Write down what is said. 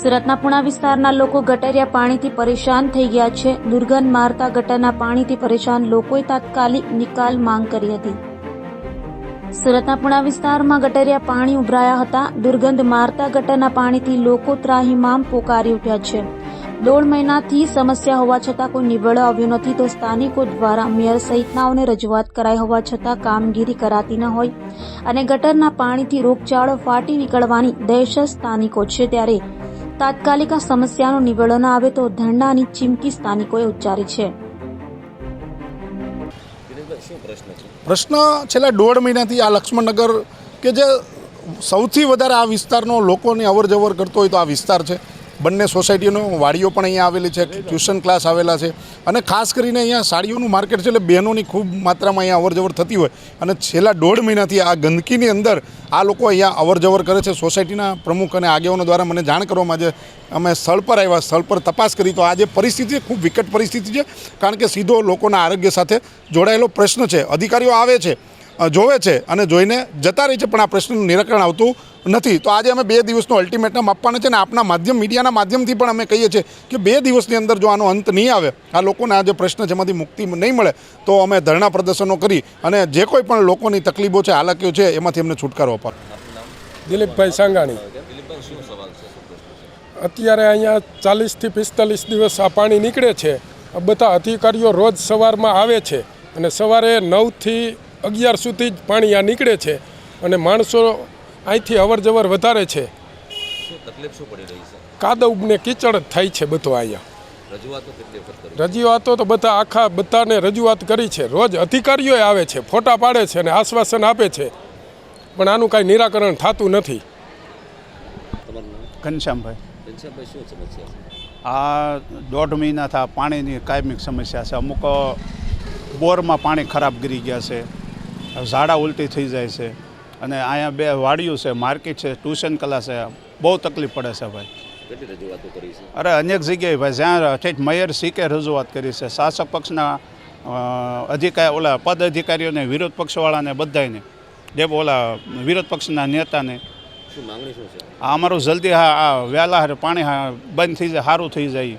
સુરતના પુણા વિસ્તારના લોકો ગટરિયા પાણીથી પરેશાન થઈ ગયા છે. દુર્ગંધ મારતા ગટરના પાણીથી પરેશાન લોકોએ તાત્કાલિક નિકાલ માંગ કરી હતી. સુરતના પુણા વિસ્તારમાં ગટરિયા પાણી ઉભરાયા હતા. દુર્ગંધ મારતા ગટરના પાણીથી લોકો ત્રાહિમામ પોકારી ઉઠ્યા છે. દોઢ મહિનાથી સમસ્યા હોવા છતાં કોઈ નિવેડો આવ્યો નથી તો સ્થાનિકો દ્વારા મેયર સહિતનાઓને રજૂઆત કરાઈ હોવા છતાં કામગીરી કરાતી ન હોય. અને ગટરના પાણીથી રોગચાળો ફાટી નીકળવાની દહેશત સ્થાનિકો છે ત્યારે તાત્કાલિક આ સમસ્યાનું નિવેડો ન આવે તો ધરણાની ચીમકી સ્થાનિકોએ ઉચ્ચારી છે. પ્રશ્ન છેલ્લા દોઢ મહિનાથી આ લક્ષ્મણનગર કે જે સૌથી વધારે આ વિસ્તારનો લોકોની અવર જવર કરતો હોય તો આ વિસ્તાર છે. બંને સોસાયટીનો વાડીઓ પણ અહીંયા આવેલી છે, ટ્યુશન ક્લાસ આવેલા છે અને ખાસ કરીને અહીંયા સાડીઓનું માર્કેટ છે એટલે બહેનોની ખૂબ માત્રામાં અહીંયા અવરજવર થતી હોય અને છેલ્લા દોઢ મહિનાથી આ ગંદકીની અંદર આ લોકો અહીંયા અવરજવર કરે છે. સોસાયટીના પ્રમુખ અને આગેવાનો દ્વારા મને જાણ કરવામાં આજે અમે સ્થળ પર આવ્યા, સ્થળ પર તપાસ કરી. તો આ જે પરિસ્થિતિ છે, ખૂબ વિકટ પરિસ્થિતિ છે, કારણ કે સીધો લોકોના આરોગ્ય સાથે જોડાયેલો પ્રશ્ન છે. અધિકારીઓ આવે છે જોવે છે અને જોઈને જતા રહી છે, પણ આ પ્રશ્નનું નિરાકરણ આવતું નથી. તો આજે અમે બે દિવસનો અલ્ટિમેટમ આપવાનો છે અને આપના માધ્યમ, મીડિયાના માધ્યમથી પણ અમે કહીએ છીએ કે બે દિવસની અંદર જો આનો અંત નહીં આવે, આ લોકોને આ જે પ્રશ્ન છે એમાંથી મુક્તિ નહીં મળે, તો અમે ધરણા પ્રદર્શનો કરી અને જે કોઈ પણ લોકોની તકલીફો છે, હાલાકીઓ છે, એમાંથી અમને છુટકારો અપાવ. દિલીપભાઈ સાંગાણી. અત્યારે અહીંયા ચાલીસથી પિસ્તાલીસ દિવસ આ પાણી નીકળે છે. બધા અધિકારીઓ રોજ સવારમાં આવે છે અને સવારે નવથી અગિયાર સુધી જ પાણી આ નીકળે છે અને માણસો અહીંથી અવર જવર વધારે છે. શું તકલીફ શું પડી રહી છે? કાદવ ને કીચડ જ થાય છે બધો અહીંયા. રજૂઆતો કેટલી વખત કરી? રજૂઆતો તો બધા આખા બધાને રજૂઆત કરી છે. રોજ અધિકારીઓ આવે છે ફોટા પાડે છે અને આશ્વાસન આપે છે. પણ આનું કાંઈ નિરાકરણ થતું નથી. ઘનશ્યામભાઈ. આ દોઢ મહિનાથી આ પાણીની કાયમિક સમસ્યા છે. અમુક બોરમાં પાણી ખરાબ ગીરી ગયા છે. ઝાડા ઉલટી થઈ જાય છે. અને અહીંયા બે વાડિયું છે માર્કેટ છે ટ્યુશન ક્લાસ છે. બહુ તકલીફ પડે છે ભાઈ. અરે અનેક જગ્યાએ ભાઈ જ્યાં ઠેઠ મેયર સીકે રજૂઆત કરી છે શાસક પક્ષના અધિકારી ઓલા પદ અધિકારીઓને વિરોધ પક્ષવાળાને બધાને જે ઓલા વિરોધ પક્ષના નેતાને. આ અમારું જલ્દી હા આ વહેલા પાણી બંધ થઈ જાય સારું થઈ જાય.